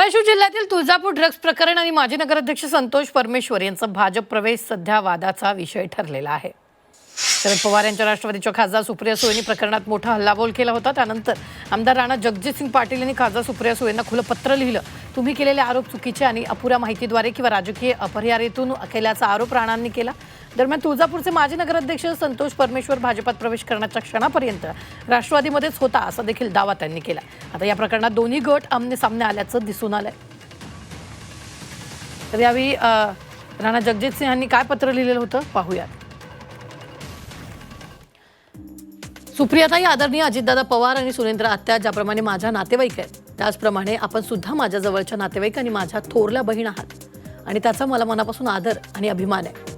धाराशिव जिल्ह्यातील तुळजापूर ड्रग्ज प्रकरण आणि माजी नगराध्यक्ष संतोष परमेश्वर यांचा भाजप प्रवेश सध्या वादाचा विषय ठरलेला आहे. शरद पवार यांच्या राष्ट्रवादीच्या खासदार सुप्रिया सुळेंनी प्रकरणात मोठा हल्लाबोल केला होता. त्यानंतर आमदार राणा जगजितसिंग पाटील यांनी खासदार सुप्रिया सुळेंना खुलं पत्र लिहिलं. तुम्ही केलेले आरोप चुकीचे आणि अपुऱ्या माहितीद्वारे किंवा राजकीय अपरिहार्यतून केल्याचा आरोप राणांनी केला. दरम्यान तुळजापूरचे माजी नगराध्यक्ष संतोष परमेश्वर भाजपात प्रवेश करण्याच्या क्षणापर्यंत राष्ट्रवादीमध्येच होता असा देखील दावा त्यांनी केला. आता या प्रकरणात दोन्ही गट आमने सामने आल्याचं दिसून आलंय. तर यावेळी राणा जगजित सिंह यांनी काय पत्र लिहिलेलं होतं? पाहूयात. सुप्रियाताई आदरणीय अजितदादा पवार आणि सुरेंद्र आत्या ज्याप्रमाणे माझ्या नातेवाईक आहेत त्याचप्रमाणे आपण सुद्धा माझ्या जवळच्या नातेवाईक आणि माझ्या थोरल्या बहीण आहात. आणि त्याचा मला मनापासून आदर आणि अभिमान आहे.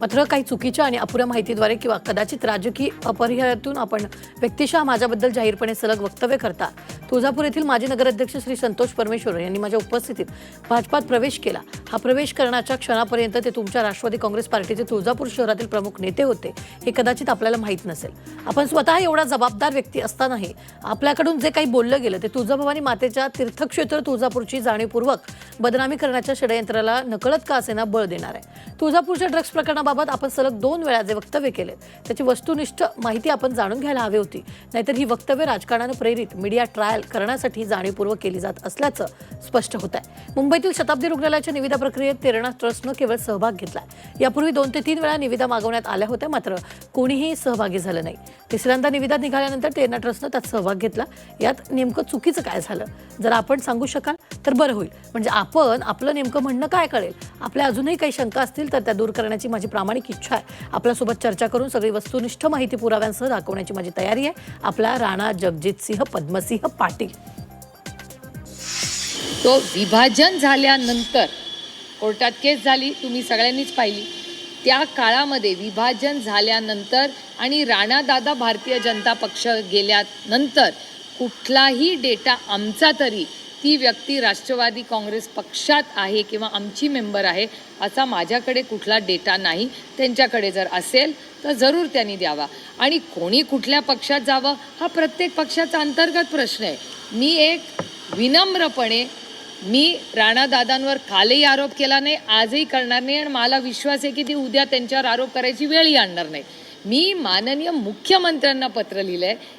मात्र काही चुकीच्या आणि अपुऱ्या माहितीद्वारे किंवा कदाचित राजकीय अपरिहार्यातून आपण व्यक्तिशः माझ्याबद्दल जाहीरपणे सलग वक्तव्य करता. तुळजापूर येथील माजी नगराध्यक्ष श्री संतोष परमेश्वर यांनी माझ्या उपस्थितीत भाजपात प्रवेश केला. हा प्रवेश करण्याच्या क्षणापर्यंत ते तुमच्या राष्ट्रवादी काँग्रेस पार्टीचे तुळजापूर शहरातील प्रमुख नेते होते हे कदाचित आपल्याला माहीत नसेल. आपण स्वतः एवढा जबाबदार व्यक्ती असतानाही आपल्याकडून जे काही बोललं गेलं ते तुळजाभवानी मातेच्या तीर्थक्षेत्र तुळजापूरची जाणीवपूर्वक बदनामी करण्याच्या षडयंत्राला नकळत का असेना बळ देणार आहे? तुळजापूरच्या ड्रग्ज याबाबत आपण सलग दोन वेळा जे वक्तव्य केले. त्याची वस्तुनिष्ठ माहिती आपण जाणून घ्यायला हवी होती. नाहीतर ही वक्तव्य राजकारणानं प्रेरित मीडिया ट्रायल करण्यासाठी जाणीवपूर्वक केली जात असल्याचं स्पष्ट होत आहे मुंबईतील शताब्दी रुग्णालयाच्या निविदा प्रक्रियेत तेरणा ट्रस्टनं केवळ सहभाग घेतला यापूर्वी दोन ते तीन वेळा निविदा मागवण्यात आल्या होत्या मात्र कोणीही सहभागी झालं नाही. तिसऱ्यांदा निविदा निघाल्यानंतर तेरणा ट्रस्टनं त्यात सहभाग घेतला. यात नेमकं चुकीचं काय झालं? जर आपण सांगू शकाल? तर बरं होईल. म्हणजे आपण आपलं नेमकं म्हणणं काय कळेल? आपल्या अजूनही काही शंका असतील तर त्या दूर करण्याची माझी प्रामाणिक इच्छा आहे. आपल्यासोबत चर्चा करून सगळी वस्तुनिष्ठ माहिती पुराव्यांसह दाखवण्याची माझी तयारी आहे. आपला राणा जगजितसिंह पद्मसिंह पाटील. तो विभाजन झाल्यानंतर कोर्टात केस झाली तुम्ही सगळ्यांनीच पाहिली. त्या काळामध्ये विभाजन झाल्यानंतर आणि राणादादा भारतीय जनता पक्ष गेल्यानंतर कुठलाही डेटा आमचा तरी ती व्यक्ती राष्ट्रवादी काँग्रेस पक्षात आहे किंवा आमची मेंबर आहे असा माझ्याकडे कुठला डेटा नाही त्यांच्याकडे जर असेल तर जरूर त्यांनी द्यावा. आणि कोणी कुठल्या पक्षात जावं हा प्रत्येक पक्षाचा अंतर्गत प्रश्न आहे. मी एक विनम्रपणे मी राणादादांवर कालही आरोप केला नाही आजही करणार नाही आणि मला विश्वास आहे की ती उद्या त्यांच्यावर आरोप करायची वेळही आणणार नाही. मी माननीय मुख्यमंत्र्यांना पत्र लिहिलं आहे